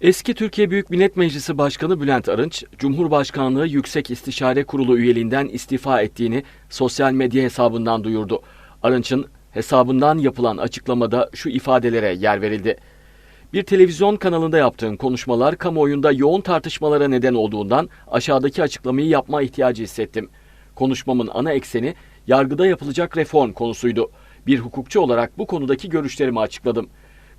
Eski Türkiye Büyük Millet Meclisi Başkanı Bülent Arınç, Cumhurbaşkanlığı Yüksek İstişare Kurulu üyeliğinden istifa ettiğini sosyal medya hesabından duyurdu. Arınç'ın hesabından yapılan açıklamada şu ifadelere yer verildi. Bir televizyon kanalında yaptığım konuşmalar kamuoyunda yoğun tartışmalara neden olduğundan aşağıdaki açıklamayı yapma ihtiyacı hissettim. Konuşmamın ana ekseni yargıda yapılacak reform konusuydu. Bir hukukçu olarak bu konudaki görüşlerimi açıkladım.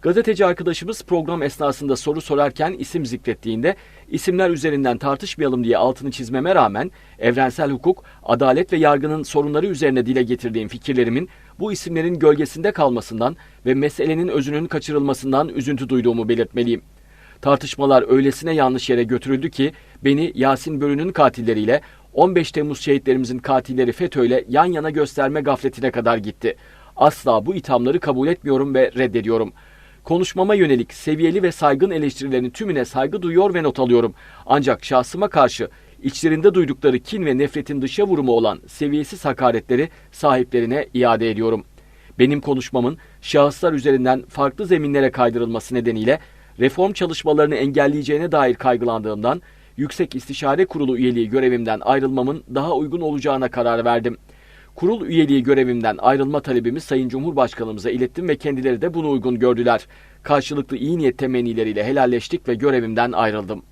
Gazeteci arkadaşımız program esnasında soru sorarken isim zikrettiğinde isimler üzerinden tartışmayalım diye altını çizmeme rağmen evrensel hukuk, adalet ve yargının sorunları üzerine dile getirdiğim fikirlerimin bu isimlerin gölgesinde kalmasından ve meselenin özünün kaçırılmasından üzüntü duyduğumu belirtmeliyim. Tartışmalar öylesine yanlış yere götürüldü ki beni Yasin Börü'nün katilleriyle 15 Temmuz şehitlerimizin katilleri FETÖ'yle yan yana gösterme gafletine kadar gitti. Asla bu ithamları kabul etmiyorum ve reddediyorum. Konuşmama yönelik seviyeli ve saygın eleştirilerin tümüne saygı duyuyor ve not alıyorum. Ancak şahsıma karşı içlerinde duydukları kin ve nefretin dışa vurumu olan seviyesiz hakaretleri sahiplerine iade ediyorum. Benim konuşmamın şahıslar üzerinden farklı zeminlere kaydırılması nedeniyle reform çalışmalarını engelleyeceğine dair kaygılandığımdan Yüksek İstişare Kurulu üyeliği görevimden ayrılmamın daha uygun olacağına karar verdim. Kurul üyeliği görevimden ayrılma talebimi Sayın Cumhurbaşkanımıza ilettim ve kendileri de bunu uygun gördüler. Karşılıklı iyi niyet temennileriyle helalleştik ve görevimden ayrıldım.